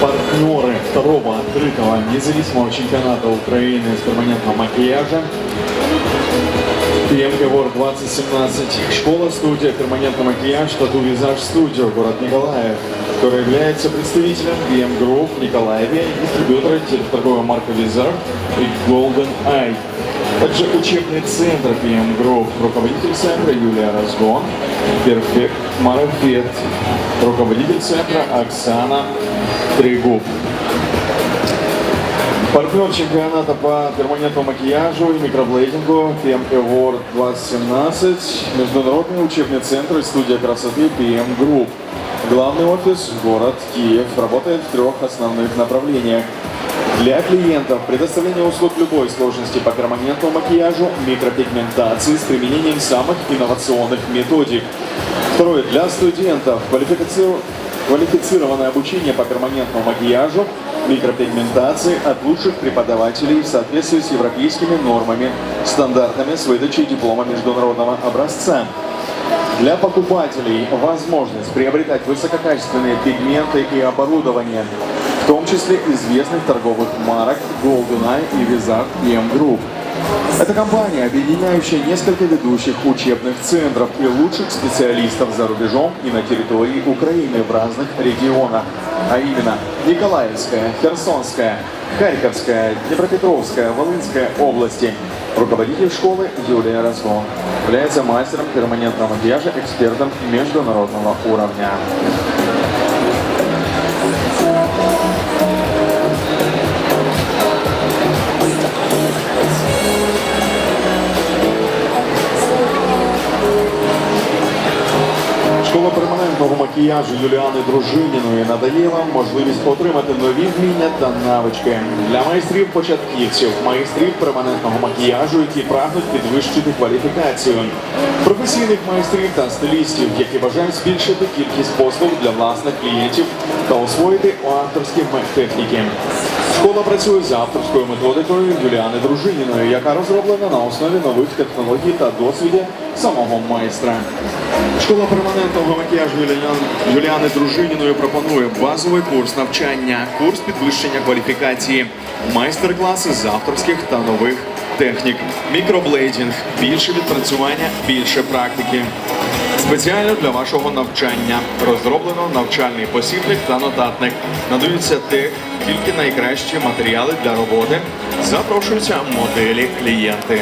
партнеры второго открытого независимого чемпионата Украины с перманентного макияжа. PM Говор 2017. Школа-студия «Перманентный макияж» Тату Визаж Студио, город Николаев, которая является представителем PM Group в Николаеве, дистрибьютора торговой марка Визаж и Golden Eye. Также учебный центр PM Group, руководитель центра Юлия Разгон, Перфект Марафет, руководитель центра Оксана Трегуб. Партнер чемпионата по перманентному макияжу и микроблейдингу PM Award 2017, Международный учебный центр и студия красоты PM Group. Главный офис – город Киев, работает в трех основных направлениях. Для клиентов предоставление услуг любой сложности по перманентному макияжу, микропигментации с применением самых инновационных методик. Второе. Для студентов квалификаци- квалифицированное обучение по перманентному макияжу, микропигментации от лучших преподавателей в соответствии с европейскими нормами, стандартами с выдачей диплома международного образца. Для покупателей возможность приобретать высококачественные пигменты и оборудование, в том числе известных торговых марок GoldenEye и Visage EM Group. Это компания, объединяющая несколько ведущих учебных центров и лучших специалистов за рубежом и на территории Украины в разных регионах, а именно Николаевская, Херсонская, Харьковская, Днепропетровская, Волынская области. Руководитель школы Юлия Разгон является мастером перманентного макияжа, экспертом международного уровня. Макіяжу Юліани Дружиніної надає вам можливість отримати нові вміння та навички для майстрів початківців, майстрів перманентного макіяжу, які прагнуть підвищити кваліфікацію, професійних майстрів та стилістів, які бажають збільшити кількість послуг для власних клієнтів та освоїти авторські техніки. Школа працює за авторською методикою Юліани Дружиніної, яка розроблена на основі нових технологій та досвіду самого майстра. Школа перманентного макіяжу Юліани Дружиніної пропонує базовий курс навчання, курс підвищення кваліфікації, майстер-класи з авторських та нових технік, мікроблейдінг, більше відпрацювання, більше практики. Спеціально для вашого навчання розроблено навчальний посібник та нотатник. Надаються те тільки найкращі матеріали для роботи. Запрошуються моделі клієнти.